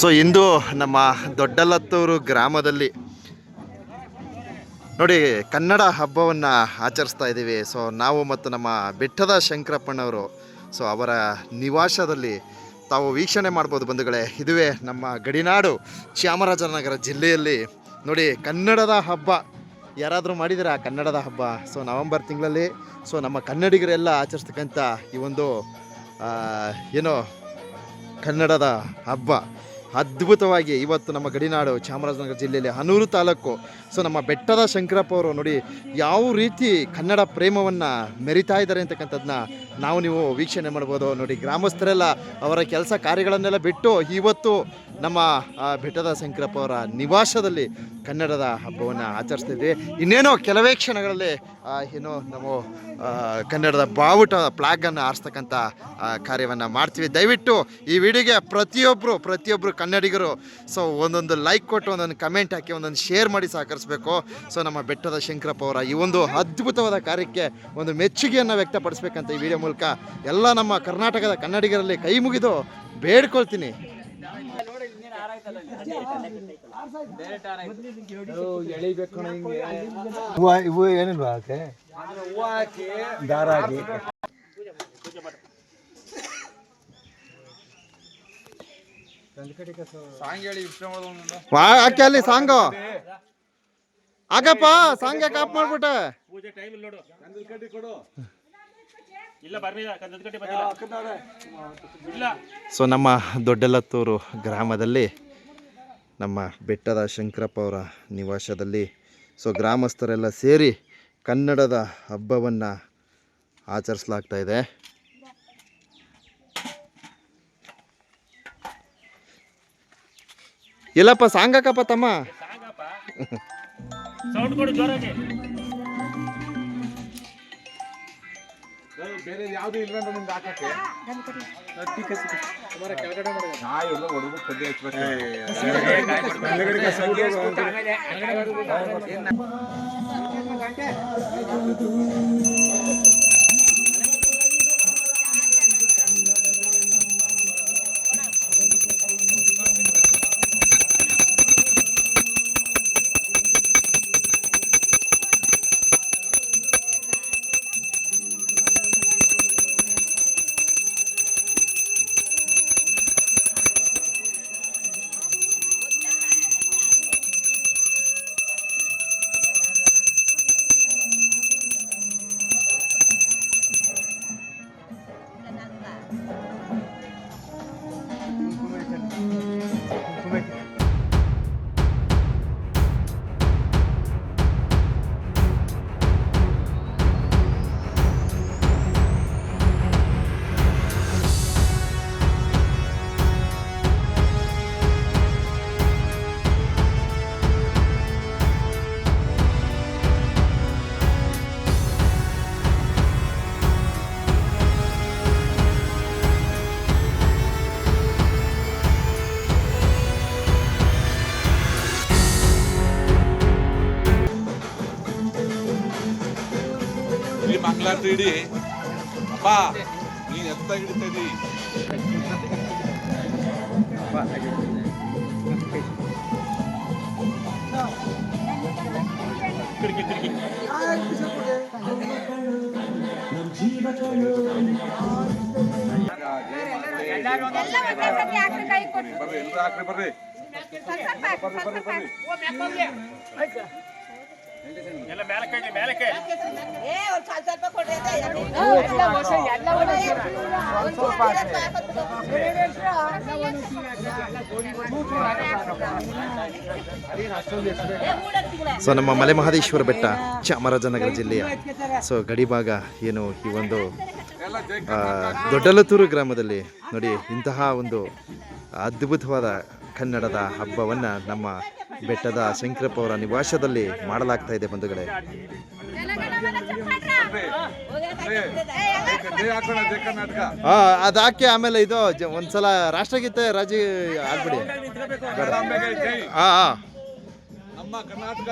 So ಇಂದು ನಮ್ಮ ದೊಡ್ಡಲತ್ತೂರು ಗ್ರಾಮದಲ್ಲಿ ನೋಡಿ, ಕನ್ನಡ ಹಬ್ಬವನ್ನು ಆಚರಿಸ್ತಾ ಇದ್ದೀವಿ. ಸೊ ನಾವು ಮತ್ತು ನಮ್ಮ ಬೆಟ್ಟದ ಶಂಕರಪ್ಪನವರು ಸೊ ಅವರ ನಿವಾಸದಲ್ಲಿ ತಾವು ವೀಕ್ಷಣೆ ಮಾಡ್ಬೋದು ಬಂಧುಗಳೇ. ಇದುವೇ ನಮ್ಮ ಗಡಿನಾಡು ಚಾಮರಾಜನಗರ ಜಿಲ್ಲೆಯಲ್ಲಿ ನೋಡಿ, ಕನ್ನಡದ ಹಬ್ಬ. ಯಾರಾದರೂ ಮಾಡಿದರೆ ಕನ್ನಡದ ಹಬ್ಬ? ಸೊ ನವಂಬರ್ ತಿಂಗಳಲ್ಲಿ ಸೊ ನಮ್ಮ ಕನ್ನಡಿಗರೆಲ್ಲ ಆಚರಿಸ್ತಕ್ಕಂಥ ಈ ಒಂದು ಏನೋ ಕನ್ನಡದ ಹಬ್ಬ. ಅದ್ಭುತವಾಗಿ ಇವತ್ತು ನಮ್ಮ ಗಡಿನಾಡು ಚಾಮರಾಜನಗರ ಜಿಲ್ಲೆಯಲ್ಲಿ ಹನೂರು ತಾಲೂಕು. ಸೊ ನಮ್ಮ ಬೆಟ್ಟದ ಶಂಕರಪ್ಪ ಅವರು ನೋಡಿ ಯಾವ ರೀತಿ ಕನ್ನಡ ಪ್ರೇಮವನ್ನು ಮೆರಿತಾ ಇದ್ದಾರೆ ಅಂತಕ್ಕಂಥದ್ದನ್ನ ನಾವು ನೀವು ವೀಕ್ಷಣೆ ಮಾಡ್ಬೋದು. ನೋಡಿ ಗ್ರಾಮಸ್ಥರೆಲ್ಲ ಅವರ ಕೆಲಸ ಕಾರ್ಯಗಳನ್ನೆಲ್ಲ ಬಿಟ್ಟು ಇವತ್ತು ನಮ್ಮ ಬೆಟ್ಟದ ಶಂಕರಪ್ಪ ಅವರ ನಿವಾಸದಲ್ಲಿ ಕನ್ನಡದ ಹಬ್ಬವನ್ನು ಆಚರಿಸ್ತಿದ್ವಿ. ಇನ್ನೇನೋ ಕೆಲವೇ ಕ್ಷಣಗಳಲ್ಲಿ ಏನು ನಾವು ಕನ್ನಡದ ಬಾವುಟ ಪ್ಲಾಗನ್ನು ಆರಿಸ್ತಕ್ಕಂಥ ಕಾರ್ಯವನ್ನು ಮಾಡ್ತೀವಿ. ದಯವಿಟ್ಟು ಈ ವಿಡಿಯೋಗೆ ಪ್ರತಿಯೊಬ್ಬರು ಪ್ರತಿಯೊಬ್ಬರು ಕನ್ನಡಿಗರು, ಸೊ ಒಂದೊಂದು ಲೈಕ್ ಕೊಟ್ಟು, ಒಂದೊಂದು ಕಮೆಂಟ್ ಹಾಕಿ, ಒಂದೊಂದು ಶೇರ್ ಮಾಡಿ ಸಹಕರಿಸಬೇಕು. ಸೊ ನಮ್ಮ ಬೆಟ್ಟದ ಶಂಕರಪ್ಪ ಅವರ ಈ ಒಂದು ಅದ್ಭುತವಾದ ಕಾರ್ಯಕ್ಕೆ ಒಂದು ಮೆಚ್ಚುಗೆಯನ್ನು ವ್ಯಕ್ತಪಡಿಸ್ಬೇಕಂತ ಈ ವಿಡಿಯೋ ಮೂಲಕ ಎಲ್ಲ ನಮ್ಮ ಕರ್ನಾಟಕದ ಕನ್ನಡಿಗರಲ್ಲಿ ಕೈ ಮುಗಿದು ಬೇಡ್ಕೊಳ್ತೀನಿ. ಹೂವು ಇವು ಏನಿಲ್ವಾ ಆಕೆ? ಹೂವು ಹಾಕಿ ವಾ ಹಾಕಿ ಅಲ್ಲಿ ಸಾಂಗು. ಆಗಪ್ಪ ಸಾಂಗ್ ಯಾಕೆ ಆಫ್ ಮಾಡ್ಬಿಟ್ಟೆ? ಪೂಜೆ ಟೈಮ್ ಇಲ್ಲ ನೋಡು. ಇಲ್ಲ ಬರ್ಲಿಲ್ಲ ಕಂದದ ಕಟ್ಟಿ ಬಂದಿಲ್ಲ. ಇಲ್ಲ ಸೊ ನಮ್ಮ ದೊಡ್ಡಲತ್ತೂರು ಗ್ರಾಮದಲ್ಲಿ ನಮ್ಮ ಬೆಟ್ಟದ ಶಂಕರಪ್ಪ ಅವರ ನಿವಾಸದಲ್ಲಿ. ಸೊ, ಗ್ರಾಮಸ್ಥರೆಲ್ಲ ಸೇರಿ ಕನ್ನಡದ ಹಬ್ಬವನ್ನು ಆಚರಿಸಲಾಗ್ತಾ ಇದೆ. ಎಲ್ಲಪ್ಪ ಸಾಂಗ್ ಹಾಕಪ್ಪ ತಮ್ಮ ಬೇರೆ ಯಾವ್ದು ಇಲ್ಲ ನಿಮ್ಗೆ ಹಾಕಕ್ಕೆ? ನಾ ಎಲ್ಲ ಹೊಡೆದು ಕಡ್ಡಿ ಈ ಮಂಗಳಾರತಿ ಇಡಿ ಬಾ ನೀನ್ ಎತ್ತ ಹಿಡಿತಾ ಇದೀ? ಕಿಟಕಿ ಕಿಟಕಿ ಬರ್ರಿ ಎಲ್ರು ಹಾಕ್ರಿ ಬರ್ರಿ. ಬರ್ರಿ ಬರ್ರಿ. ಬರ್ರಿ ಎಲ್ಲ ಮೇಲಕ್ಕೆ ಸೊ ನಮ್ಮ ಮಲೆ ಮಹದೇಶ್ವರ ಬೆಟ್ಟ ಚಾಮರಾಜನಗರ ಜಿಲ್ಲೆಯ. ಸೊ ಗಡಿಭಾಗ ಏನು ಈ ಒಂದು ದೊಡ್ಡಲತೂರು ಗ್ರಾಮದಲ್ಲಿ ನೋಡಿ ಇಂತಹ ಒಂದು ಅದ್ಭುತವಾದ ಕನ್ನಡದ ಹಬ್ಬವನ್ನು ನಮ್ಮ ಬೆಟ್ಟದ ಶಂಕರಪ್ಪ ಅವರ ನಿವಾಸದಲ್ಲಿ ಮಾಡಲಾಗ್ತಾ ಇದೆ ಬಂಧುಗಳೇ. ಅದಾಕೆ ಆಮೇಲೆ ಇದು ಒಂದ್ಸಲ ರಾಷ್ಟ್ರಗೀತೆ ರಾಜಿ ಆಗ್ಬಿಡಿ. ಹಾ ಹಾ ನಮ್ಮ ಕರ್ನಾಟಕ